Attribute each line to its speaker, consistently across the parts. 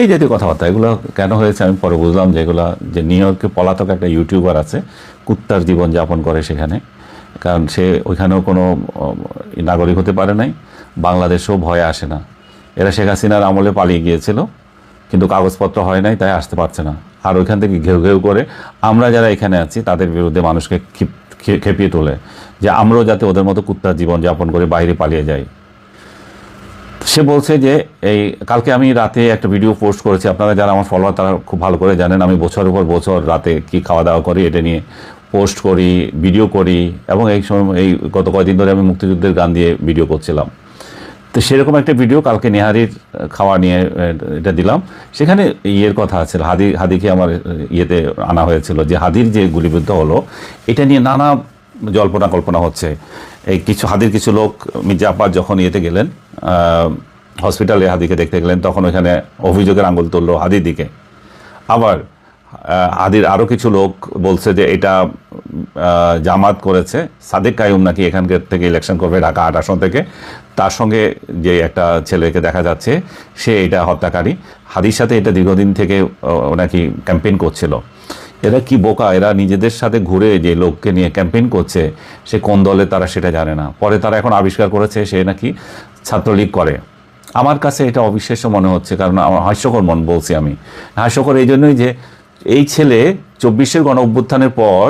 Speaker 1: এই জাতীয় কথাবার্তা, এগুলো কেন হয়েছে আমি পরে বুঝলাম যে এগুলো যে নিউ ইয়র্কে পলাতক একটা ইউটিউবার আছে, কুত্তার জীবন যাপন করে সেখানে। কারণ সে ওইখানেও কোনো নাগরিক হতে পারে নাই, বাংলাদেশেও ভয়ে আসে না। এরা শেখ হাসিনার আমলে পালিয়ে গিয়েছিল, কিন্তু কাগজপত্র হয় নাই, তাই আসতে পারছে না। আর ওইখান থেকে ঘেউ ঘেউ করে আমরা যারা এখানে আছি, তাদের বিরুদ্ধে মানুষকে খেপিয়ে তোলে। যে আমরাও যাতে ওদের মতো কুত্তার জীবন যাপন করে বাইরে পালিয়ে যাই। সে বলছে যে, এই, কালকে আমি রাতে একটা ভিডিও পোস্ট করেছি। আপনারা যারা আমার ফলোয়ার তারা খুব ভালো করে জানেন, আমি বছরের পর বছর রাতে কি খাওয়া দাওয়া করি এটা নিয়ে পোস্ট করি ভিডিও করি এবং এই সময়, এই গত কয়েকদিন ধরে আমি মুক্তিযুদ্ধের গান দিয়ে ভিডিও করছিলাম। তো সেরকম একটা ভিডিও কালকে নেহারির খাওয়া নিয়ে, এটা দিলাম। সেখানে ইয়ের কথা আছে, হাদি, হাদিকে আমার ইয়েতে আনা হয়েছিল যে হাদির যে গুলিবিদ্ধ হলো, এটা নিয়ে নানা জল্পনা কল্পনা হচ্ছে। এই কিছু হাদির কিছু লোক মির্জা আব্বাস যখন ইয়েতে গেলেন হসপিটালে হাদিকে দেখতে গেলেন, তখন ওইখানে অভিযোগের আঙুল তুললো হাদির দিকে। আবার আদির আরও কিছু লোক বলছে যে এটা জামাত করেছে, সাদেক কায়ুম নাকি এখানকার থেকে ইলেকশন করবে ঢাকা আট আসন থেকে। তার সঙ্গে যে একটা ছেলেকে দেখা যাচ্ছে, সে এটা হত্যাকারী। হাদির সাথে এটা দীর্ঘদিন থেকে নাকি ক্যাম্পেইন করছিল। এরা কি বোকা? এরা নিজেদের সাথে ঘুরে যে লোককে নিয়ে ক্যাম্পেইন করছে, সে কোন দলে তারা সেটা জানে না। পরে তারা এখন আবিষ্কার করেছে, সে নাকি ছাত্রলীগ করে। আমার কাছে এটা অবিশ্বাস্য মনে হচ্ছে, কারণ আমার হাস্যকর মন বলছি আমি। হাস্যকর এই জন্যই যে এই ছেলে চব্বিশের গণ অভ্যুত্থানের পর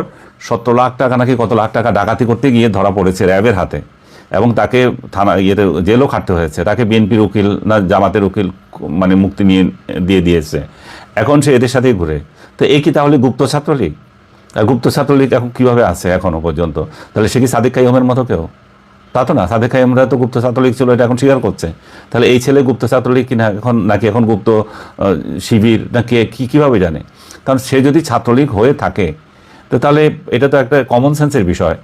Speaker 1: সত্তর লাখ টাকা নাকি কত লাখ টাকা ডাকাতি করতে গিয়ে ধরা পড়েছে র্যাবের হাতে। এবং তাকে থানা ইয়েতে, জেলও খাটতে হয়েছে। তাকে বিএনপির উকিল না জামাতের উকিল মানে মুক্তি নিয়ে, দিয়ে দিয়েছে। এখন সে এদের সাথেই ঘুরে। তো এ কি তাহলে গুপ্ত ছাত্রলীগ? আর গুপ্ত ছাত্রলীগ এখন কীভাবে আছে এখনও পর্যন্ত? তাহলে সে কি সাদিক কাইমের মতো কেউ? তা তো না, সাদেক কাইমরা তো গুপ্ত ছাত্রলীগ ছিল, এটা এখন স্বীকার করছে। তাহলে এই ছেলে গুপ্ত ছাত্রলীগ কিনা এখন, নাকি এখন গুপ্ত শিবির, না কে, কী, কীভাবে জানে? কারণ সে যদি ছাত্রলীগ হয়ে থাকে, তো তাহলে এটা তো একটা কমন সেন্সের বিষয়।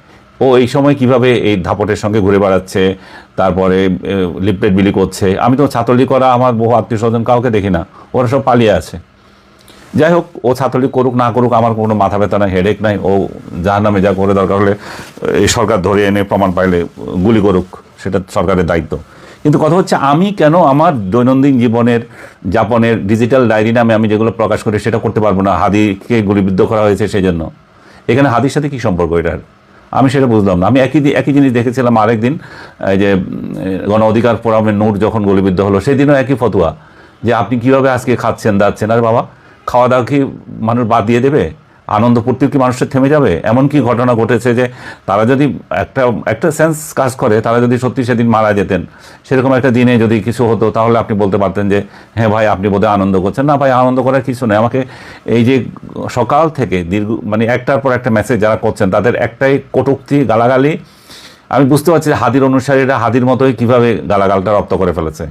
Speaker 1: ও এই সময় কীভাবে এই ধাপটের সঙ্গে ঘুরে বেড়াচ্ছে, তারপরে লিপলেট বিলি করছে? আমি তো ছাত্রলীগ করা আমার বহু আত্মীয় স্বজন কাউকে দেখি না, ওরা সব পালিয়ে আছে। যাই হোক ও ছাত্রলীগ করুক, না করুক, আমার কোনো মাথা ব্যথা নাই হেডেক নাই, ও যার নামে যা করে দরকার হলে, এই সরকার ধরে এনে প্রমাণ পাইলে গুলি করুক, সেটা সরকারের দায়িত্ব। কিন্তু কথা হচ্ছে, আমি কেন আমার দৈনন্দিন জীবনের যাপনের ডিজিটাল ডায়েরি নামে আমি যেগুলো প্রকাশ করি, সেটা করতে পারব না, হাদিকে গুলিবিদ্ধ করা হয়েছে সেই জন্য এখানে হাদির সাথে কি সম্পর্ক এটার? আমি সেটা বুঝলাম না। আমি একই একই জিনিস দেখেছিলাম আরেকদিন, এই যে, গণ অধিকার ফোরামের নোট যখন গুলিবিদ্ধ হলো, সেদিনও একই ফতুয়া, যে আপনি কীভাবে আজকে খাচ্ছেন, দাচ্ছেন, আর বাবা খাওয়া দাওয়া কি মানুষ বাদ দিয়ে দেবে? আনন্দ ফুর্তি কি মানুষের থেমে যাবে? এমন কি ঘটনা ঘটেছে যে তারা যদি একটা একটা সেন্স কাজ করে, তারা যদি সত্যি সেদিন মারা যেতেন, সেরকম একটা দিনে যদি কিছু হতো, তাহলে আপনি বলতে পারতেন যে হ্যাঁ ভাই, আপনি বোধহয় আনন্দ করছেন। না ভাই, আনন্দ করার কিছু নেই। আমাকে এই যে সকাল থেকে দীর্ঘ মানে একটার পর একটা মেসেজ যারা করছেন, তাদের একটাই কটুক্তি, গালাগালি। আমি বুঝতে পারছি যে হাদির অনুসারীরা হাদির মতোই কীভাবে গালাগালটা রপ্ত করে ফেলেছে।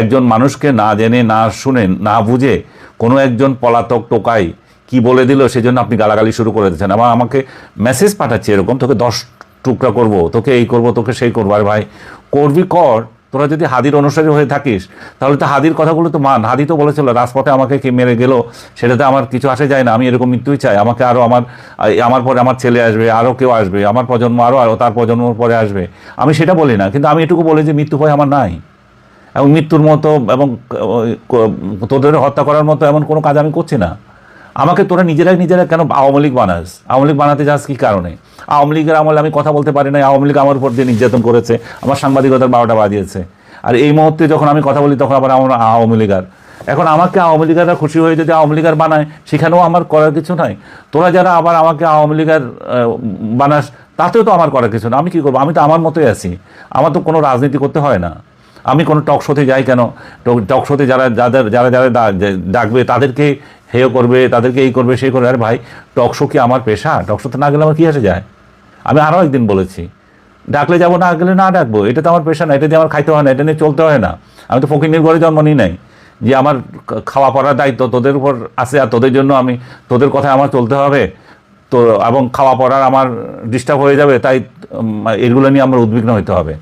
Speaker 1: একজন মানুষকে না জেনে, না শুনে, না বুঝে কোনো একজন পলাতক টোকাই কি বলে দিল, সেজন্য আপনি গালাগালি শুরু করে দিচ্ছেন আবার আমাকে মেসেজ পাঠাচ্ছে এরকম, তোকে দশ টুকরা করব, তোকে এই করব, তোকে সেই করব। আরে ভাই, করবি কর, তোরা যদি হাদির অনুসারী হয়ে থাকিস, তাহলে তো হাদির কথাগুলো তো মান। হাদি তো বলেছিল, রাজপথে আমাকে কে মেরে গেল, সেটাতে আমার কিছু আসে যায় না, আমি এরকম মৃত্যুই চাই। আমাকে আরও আমার আমার পরে আমার ছেলে আসবে আরও কেউ আসবে, আমার প্রজন্ম আরও আরও তার প্রজন্মর পরে আসবে। আমি সেটা বলি না, কিন্তু আমি এটুকু বলি যে মৃত্যু ভয় আমার নাই। এবং মৃত্যুর মতো এবং তোদের হত্যা করার মতো এমন কোনো কাজ আমি করছি না। আমাকে তোরা নিজেরাই নিজেরা কেন আওয়ামী লীগ বানাস? আওয়ামী লীগ বানাতে যাস কি কারণে? আওয়ামী লীগের আমলে আমি কথা বলতে পারি না আওয়ামী লীগ আমার উপর দিয়ে নির্যাতন করেছে, আমার সাংবাদিকতার বারোটা বাজিয়েছে। আর এই মুহূর্তে যখন আমি কথা বলি, তখন আবার আমার আওয়ামী লীগার। এখন আমাকে আওয়ামী লীগাররা খুশি হয়ে যদি আওয়ামী লীগার বানায়, সেখানেও আমার করার কিছু নাই। তোরা যারা আবার আমাকে আওয়ামী লীগার বানাস, তাতেও তো আমার করার কিছু না। আমি কি করব? আমি তো আমার মতোই আছি। আমার তো কোনো রাজনীতি করতে হয় না। আমি কোনো টক শোতে যাই কেন? টক শোতে যারা, যাদের, যারা যারা ডাকবে, তাদেরকে হেয় করবে, তাদেরকে এই করবে, সেই করবে। আরে ভাই টক শো কি আমার পেশা? টক শোতে না গেলে আমার কী আসে যায়? আমি আরও একদিন বলেছি, ডাকলে যাব, না গেলে না ডাকবো, এটা তো আমার পেশা না, এটা দিয়ে আমার খাইতে হয় না, এটা নিয়ে চলতে হয় না। আমি তো ফকির ঘরে জন্ম নিই নাই, যে আমার খাওয়া পড়ার দায়িত্ব তোদের উপর আছে আর তোদের জন্য আমি, তোদের কথায় আমার চলতে হবে। তো, এবং খাওয়া পড়ার আমার ডিস্টার্ব হয়ে যাবে, তাই এগুলো নিয়ে আমার উদ্বিগ্ন হতে হবে।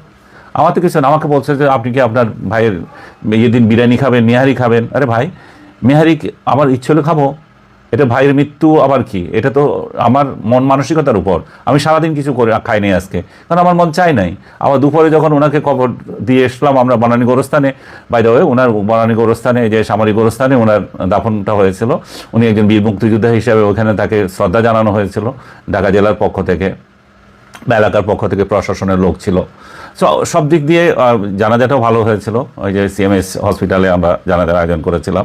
Speaker 1: আমার তো কিছু আমাকে বলছে যে আপনি কি আপনার ভাইয়ের ইয়ে দিন বিরিয়ানি খাবেন মেহারি খাবেন? আরে ভাই মেহারি আমার ইচ্ছে হলে খাব। এটা ভাইয়ের মৃত্যু আবার কি? এটা তো আমার মন মানসিকতার উপর। আমি সারাদিন কিছু করে খাই খাইনি আজকে। কারণ আমার মন চাই নাই। আবার দুপুরে যখন ওনাকে কবর দিয়ে এসলাম আমরা বনানী গোরস্থানে বাই দ্য ওয়ে ওনার বনানী গোরস্থানে যে সামরিক গোরস্থানে ওনার দাফনটা হয়েছিল। উনি একজন বীর মুক্তিযোদ্ধা হিসেবে ওখানে তাকে শ্রদ্ধা জানানো হয়েছিল। ঢাকা জেলার পক্ষ থেকে, বা এলাকার পক্ষ থেকে প্রশাসনের লোক ছিল। সো সব দিক দিয়ে জানাজাটাও ভালো হয়েছিল। ওই যে সিএমএস হসপিটালে আমরা জানাজার আয়োজন করেছিলাম।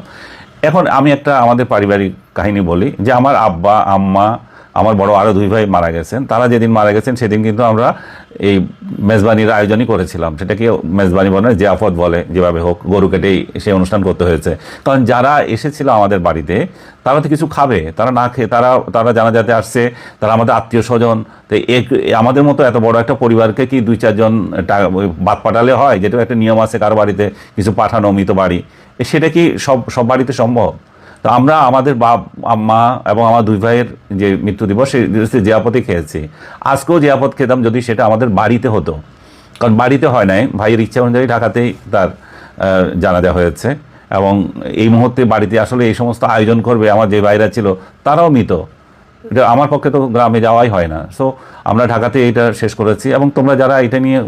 Speaker 1: এখন আমি একটা আমাদের পারিবারিক কাহিনী বলি যে আমার আব্বা, আম্মা আমার বড় আরও দুই ভাই মারা গেছেন। তারা যেদিন মারা গেছেন, সেদিন কিন্তু আমরা এই মেজবানির আয়োজনই করেছিলাম। সেটাকে মেজবানি বলে, জিয়াফত বলে, যেভাবে হোক, গরু কেটেই সেই অনুষ্ঠান করতে হয়েছে। কারণ যারা এসেছিল আমাদের বাড়িতে, তারা তো কিছু খাবে, তারা না খেয়ে, তারা তারা জানাজাতে আসছে, তারা আমাদের আত্মীয় স্বজন। তো এক- আমাদের মতো এত বড় একটা পরিবারকে কি দুই, চারজন বাদ পাঠালে হয়? যেটা একটা নিয়ম আছে কারও বাড়িতে, কিছু পাঠানো মৃত বাড়ি। সেটা কি সব সব বাড়িতে সম্ভব? তো আমরা আমাদের বাপ মা এবং আমার দুই ভাইয়ের যে মৃত্যু দিবস, সেই জিয়াপতি খেয়েছি। আজকেও জিয়াপত খেতাম যদি সেটা আমাদের বাড়িতে হতো। কারণ বাড়িতে হয় নাই, ভাইয়ের ইচ্ছা অনুযায়ী ঢাকাতেই তার জানাজা হয়েছে। এবং এই মুহূর্তে বাড়িতে আসলে এই সমস্ত আয়োজন করবে আমার যে ভাইরা ছিল, তারাও মৃত। এটা আমার পক্ষে তো গ্রামে যাওয়াই হয় না। সো আমরা ঢাকাতে এটা শেষ করেছি এবং তোমরা যারা এটা নিয়ে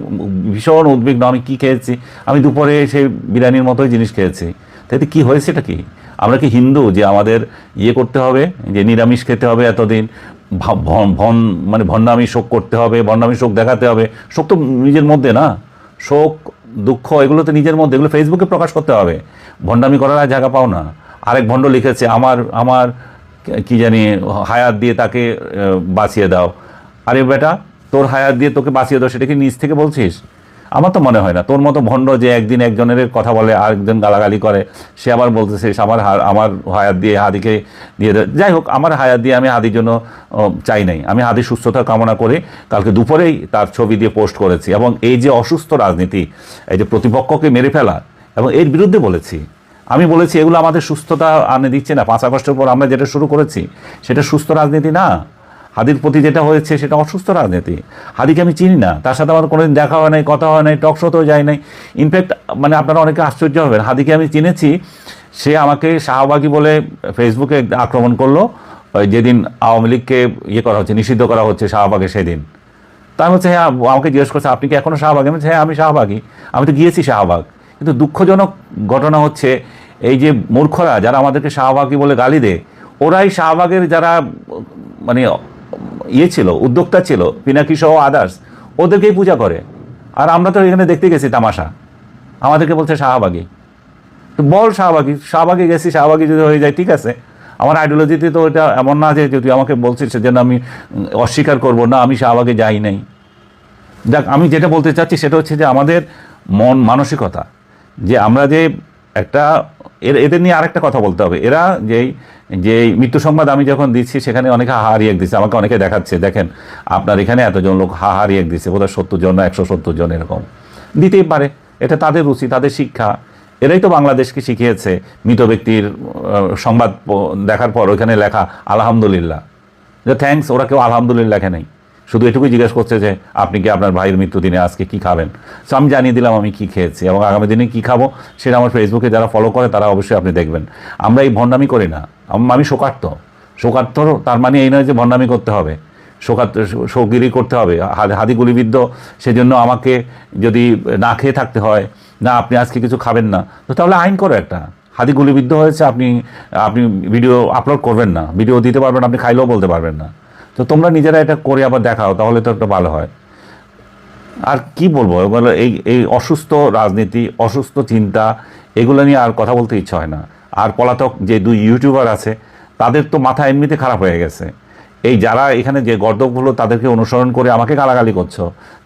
Speaker 1: ভীষণ উদ্বিগ্ন, আমি কি খেয়েছি? আমি দুপুরে সেই বিরিয়ানির মতোই জিনিস খেয়েছি। তাতে কি হয়েছে, এটা কি? আমরা কি হিন্দু যে আমাদের ইয়ে করতে হবে, যে নিরামিষ খেতে হবে এতদিন ভন মানে ভণ্ডামি শোক করতে হবে, ভণ্ডামি শোক দেখাতে হবে, শোক তো নিজের মধ্যে না, শোক, দুঃখ এগুলো তো নিজের মধ্যে, এগুলো ফেসবুকে প্রকাশ করতে হবে, ভণ্ডামি করার আর জায়গা পাও না, আরেক ভণ্ড লিখেছে, আমার আমার, কি জানি, হায়াত দিয়ে তাকে বাঁচিয়ে দাও। আরে বেটা, তোর হায়াত দিয়ে তোকে বাঁচিয়ে দাও, সেটা কি নিজ থেকে বলছিস? আমার তো মনে হয় না। তোর মতো ভণ্ড যে একদিন একজনের কথা বলে, আরেকজন গালাগালি করে, সে আবার বলতেছে আমার আমার হায়াত দিয়ে, হাদিকে দিয়ে দে। যাই হোক, আমার হায়াত দিয়ে আমি হাদির জন্য চাই নাই। আমি হাদির সুস্থতা কামনা করে কালকে দুপুরেই তার ছবি দিয়ে পোস্ট করেছি এবং এই যে অসুস্থ রাজনীতি, এই যে প্রতিপক্ষকে মেরে ফেলা এবং এর বিরুদ্ধে বলেছি। আমি বলেছি, এগুলো আমাদের সুস্থতা আনে দিচ্ছে না। পাঁচ আগস্টের পর আমরা যেটা শুরু করেছি, সেটা সুস্থ রাজনীতি না। হাদির প্রতি যেটা হয়েছে সেটা অসুস্থ রাজনীতি। হাদিকে আমি চিনি না, তার সাথে আমার কোনোদিন দেখা হয় নাই, কথা হয় নাই টক শোতেও যায় নাই। ইনফ্যাক্ট মানে আপনারা অনেকে আশ্চর্য হবেন, হাদিকে আমি চিনেছি, সে আমাকে শাহবাগী বলে ফেসবুকে আক্রমণ করল যেদিন আওয়ামী লীগকে ইয়ে করা হচ্ছে, নিষিদ্ধ করা হচ্ছে শাহবাগে সেদিন। তা আমি হচ্ছে হ্যাঁ আমাকে জিজ্ঞেস করছে, আপনি কি এখনও শাহবাগী? আমি হ্যাঁ আমি শাহবাগী, আমি তো গিয়েছি শাহবাগ। কিন্তু দুঃখজনক ঘটনা হচ্ছে, এই যে মূর্খরা যারা আমাদেরকে শাহবাগী বলে গালি দেয়, ওরাই শাহবাগের যারা মানে ইয়ে ছিল, উদ্যোক্তা ছিল, পিনাকি সহ আদার্স ওদেরকেই পূজা করে। আর আমরা তো এখানে দেখতে গেছি তামাশা। আমাদেরকে বলছে শাহবাগী। তো বল শাহবাগী, শাহবাগে গেছি, শাহবাগী যদি হয়ে যায়, ঠিক আছে। আমার আইডিওলজিতে তো এটা এমন না যে তুই আমাকে বলছিস যেন আমি অস্বীকার করব না, আমি শাহবাগে যাই নাই। দেখ, আমি যেটা বলতে চাচ্ছি সেটা হচ্ছে যে আমাদের মন মানসিকতা, যে আমরা যে একটা এদের নিয়ে আরেকটা কথা বলতে হবে। এরা যেই যে মৃত্যু সংবাদ আমি যখন দিচ্ছি, সেখানে অনেকে হা হারিয়ে দিচ্ছে। আমাকে অনেকে দেখাচ্ছে, দেখেন, আপনার এখানে এতজন লোক হা হারিয়ে দিচ্ছে। বোধহয় সত্তর জন একশো সত্তর জন এরকম। দিতেই পারে। এটা তাদের রুচি, তাদের শিক্ষা। এরাই তো বাংলাদেশকে শিখিয়েছে মৃত ব্যক্তির সংবাদ দেখার পর ওইখানে লেখা, আলহামদুলিল্লাহ। যে থ্যাঙ্কস ওরা কেউ আলহামদুলিল্লাহ লেখে নেই। শুধু এটুকুই জিজ্ঞেস করছে যে, আপনি কি আপনার ভাইয়ের মৃত্যুদিনে আজকে কি খাবেন? সো আমি জানিয়ে দিলাম আমি কি খেয়েছি এবং আগামী দিনে কি খাব সেটা আমার ফেসবুকে যারা ফলো করে, তারা অবশ্যই আপনি দেখবেন। আমরা এই ভণ্ডামি করি না। আমি শোকার্ত। শোকার্ত তার মানে এই নয় যে ভণ্ডামি করতে হবে। শোকার্ত, শোকগিরি করতে হবে। হাদি গুলিবিদ্ধ, সেজন্য আমাকে যদি না খেয়ে থাকতে হয়, না আপনি আজকে কিছু খাবেন না, তো তাহলে আইন করো একটা। হাদি গুলিবিদ্ধ হয়েছে, আপনি আপনি ভিডিও আপলোড করবেন না। ভিডিও দিতে পারবেন, আপনি খাইলেও বলতে পারবেন না। তো তোমরা নিজেরা এটা করে আবার দেখাও, তাহলে তো একটা ভালো হয়। আর কি বলব এগুলো এই এই অসুস্থ রাজনীতি, অসুস্থ চিন্তা, এগুলো নিয়ে আর কথা বলতে ইচ্ছা হয় না। আর পলাতক যে দুই ইউটিউবার আছে, তাদের তো মাথা এমনিতে খারাপ হয়ে গেছে। এই যারা এখানে যে গর্দকগুলো তাদেরকে অনুসরণ করে আমাকে গালাগালি করছ,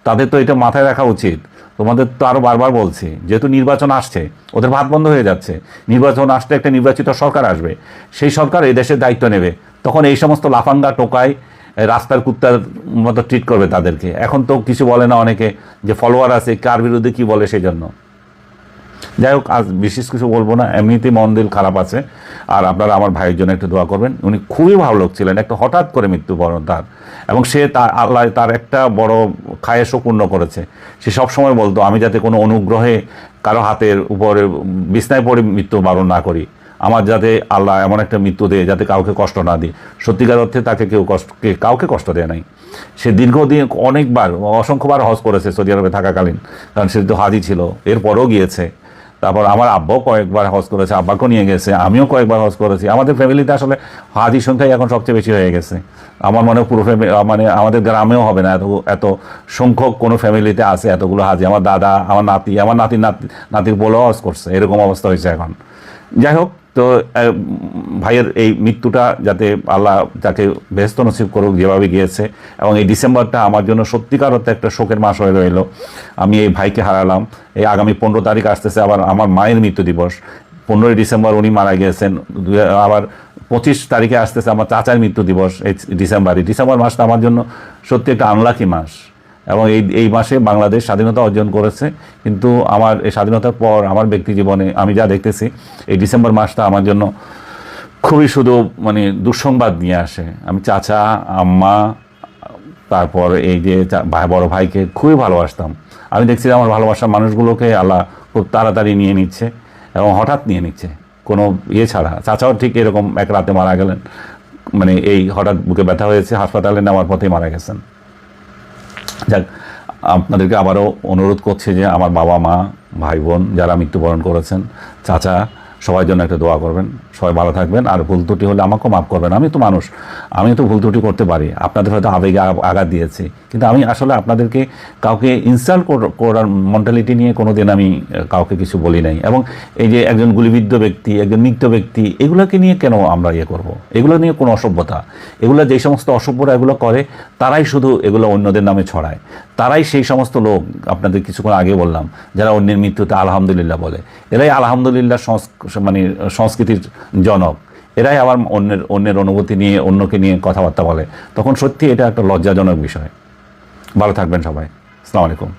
Speaker 1: তাদের তো এটা মাথায় রাখা উচিত। তোমাদের তো আরও বারবার বলছি, যেহেতু নির্বাচন আসছে, ওদের ভাত বন্ধ হয়ে যাচ্ছে। নির্বাচন আসলে একটা নির্বাচিত সরকার আসবে। সেই সরকার এই দেশের দায়িত্ব নেবে। তখন এই সমস্ত লাফাঙ্গা টোকায় রাস্তার কুত্তার মতো ট্রিট করবে তাদেরকে। এখন তো কিছু বলে না অনেকে যে ফলোয়ার আছে, কার বিরুদ্ধে কি বলে সেই জন্য যাই হোক, আজ বিশেষ কিছু বলব না, এমনিতেই মন দিল খারাপ আছে। আর আপনারা আমার ভাইয়ের জন্য একটু দোয়া করবেন। উনি খুবই ভালো লোক ছিলেন, একটা হঠাৎ করে মৃত্যুবরণ তার। এবং সে তার আল্লাহ, তার একটা বড় খায়েশও পূর্ণ করেছে। সে সবসময় বলতো, আমি যাতে কোনো অনুগ্রহে কারও হাতের উপরে, বিছনায় পড়ে মৃত্যুবরণ না করি। আমার যাতে আল্লাহ এমন একটা মৃত্যু দেয় যাতে কাউকে কষ্ট না দিই। সত্যিকার অর্থে তাকে কেউ কষ্ট কাউকে কষ্ট দেয় নাই। সে দীর্ঘদিন অনেকবার, অসংখ্যবার হজ করেছে সৌদি আরবে থাকাকালীন, কারণ সে তো হাজি ছিল। এরপরও গিয়েছে। তারপর আমার আব্বাও কয়েকবার হজ করেছে, আব্বাকেও নিয়ে গেছে, আমিও কয়েকবার হজ করেছি। আমাদের ফ্যামিলিতে আসলে হাজির সংখ্যাই এখন সবচেয়ে বেশি হয়ে গেছে। আমার মনে পুরো ফ্যামিলি মানে আমাদের গ্রামেও হবে না এত এত সংখ্যক কোনো ফ্যামিলিতে আছে এতগুলো হাজি। আমার দাদা, আমার নাতি, আমার নাতির নাতি, নাতির বলেও হজ করছে, এরকম অবস্থা হয়েছে এখন। যাই হোক তো ভাইয়ের এই মৃত্যুটা যাতে আল্লাহ তাকে ব্যস্ত নসিব করুক, যেভাবে গিয়েছে, এবং এই ডিসেম্বরটা আমার জন্য সত্যিকার অর্থে একটা শোকের মাস হয়ে রইল। আমি এই ভাইকে হারালাম। এই আগামী পনেরো তারিখ আসতেছে আবার আমার মায়ের মৃত্যু দিবস। পনেরোই ডিসেম্বর উনি মারা গিয়েছেন। আবার পঁচিশ তারিখে আসতেছে আমার চাচার মৃত্যু দিবস এই ডিসেম্বরই ডিসেম্বর মাসটা আমার জন্য সত্যি একটা আনলাকি মাস। এবং এই এই মাসে বাংলাদেশ স্বাধীনতা অর্জন করেছে। কিন্তু আমার এই স্বাধীনতার পর আমার ব্যক্তি জীবনে আমি যা দেখতেছি, এই ডিসেম্বর মাসটা আমার জন্য খুবই শুধু মানে দুঃসংবাদ নিয়ে আসে। আমি চাচা, আম্মা, তারপর এই যে ভাই, বড় ভাইকে খুবই ভালোবাসতাম। আমি দেখছি আমার ভালোবাসার মানুষগুলোকে আল্লাহ খুব তাড়াতাড়ি নিয়ে নিচ্ছে এবং হঠাৎ নিয়ে নিচ্ছে। কোনো ইয়ে ছাড়া। চাচাও ঠিক এরকম এক রাতে মারা গেলেন। মানে এই হঠাৎ বুকে ব্যথা হয়েছে, হাসপাতালে নেওয়ার পথেই মারা গেছেন। যাক, আপনাদেরকে আবারও অনুরোধ করছি যে আমার বাবা, মা, ভাই, বোন যারা মৃত্যুবরণ করেছেন, চাচা, সবাই জন্য একটা দোয়া করবেন। সবাই ভালো থাকবেন। আর ভুল ত্রুটি হলে আমাকেও মাফ করবেন। আমি তো মানুষ। আমি তো ভুল ত্রুটি করতে পারি। আপনাদের হয়তো আবেগে আঘাত দিয়েছি। কিন্তু আমি আসলে আপনাদেরকে কাউকে ইনসাল্ট করার মেন্টালিটি নিয়ে কোনো দিন আমি কাউকে কিছু বলি নাই। এবং এই যে একজন গুলিবিদ্ধ ব্যক্তি, একজন নিত্য ব্যক্তি, এগুলোকে নিয়ে কেন আমরা ইয়ে করব? এগুলো নিয়ে কোনো অসভ্যতা। এগুলো যে সমস্ত অসভ্যরা এগুলো করে, তারাই শুধু এগুলো অন্যদের নামে ছড়ায়। তারাই সেই সমস্ত লোক, আপনাদের কিছুক্ষণ আগে বললাম, যারা অন্যের মৃত্যুতে আলহামদুলিল্লাহ বলে। এরাই আলহামদুলিল্লাহ সংস্ক- মানে সংস্কৃতির জনক। এরাই আবার অন্যের অন্যের অনুভূতি নিয়ে, অন্যকে নিয়ে কথাবার্তা বলে। তখন সত্যি এটা একটা লজ্জাজনক বিষয়। ভালো থাকবেন সবাই। আসসালামু আলাইকুম।